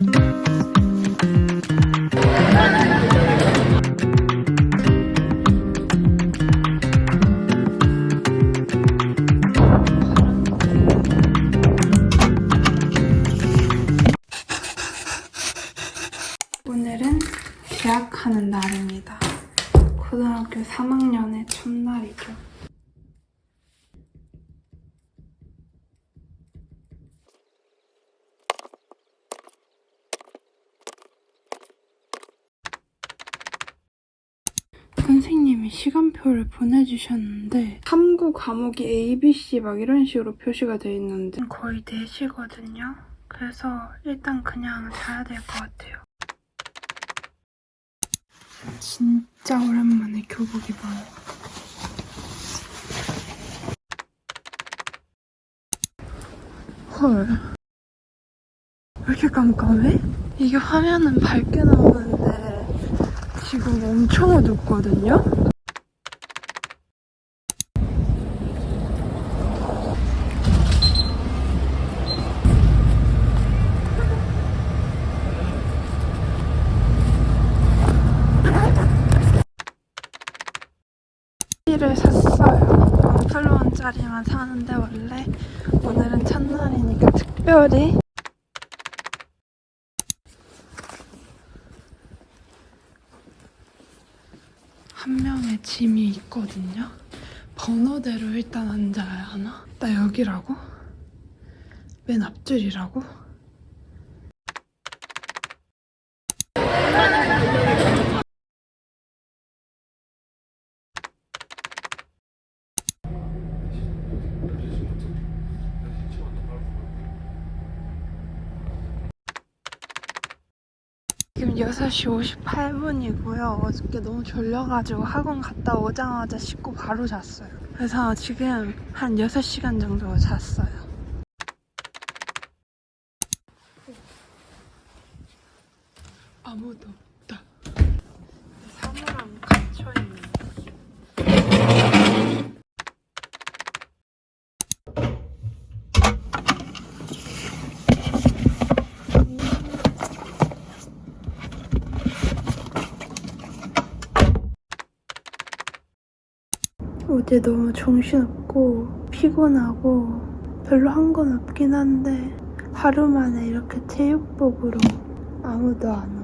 오늘은 계약하는 날입니다. 고등학교 3학년의 첫날이죠. 선생님이 시간표를 보내주셨는데 3구 과목이 A, B, C 막 이런 식으로 표시가 돼 있는데 거의 4시거든요. 그래서 일단 그냥 자야 될 것 같아요. 진짜 오랜만에 교복 입어요. 헐. 왜 이렇게 깜깜해? 이게 화면은 밝게 나오는데 지금 엄청 어둡거든요? 를 샀어요. 0플원짜리만 사는데 원래 오늘은 첫날이니까 특별히 한 명의 짐이 있거든요. 번호대로 일단 앉아야 하나? 나 여기라고? 맨 앞줄이라고? 지금 6시 58분이고요. 어저께 너무 졸려가지고 학원 갔다 오자마자 씻고 바로 잤어요. 그래서 지금 한 6시간 정도 잤어요. 아무도 없다. 사물함 갇혀있는 어제 너무 정신없고 피곤하고 별로 한 건 없긴 한데 하루 만에 이렇게 체육복으로 아무도 안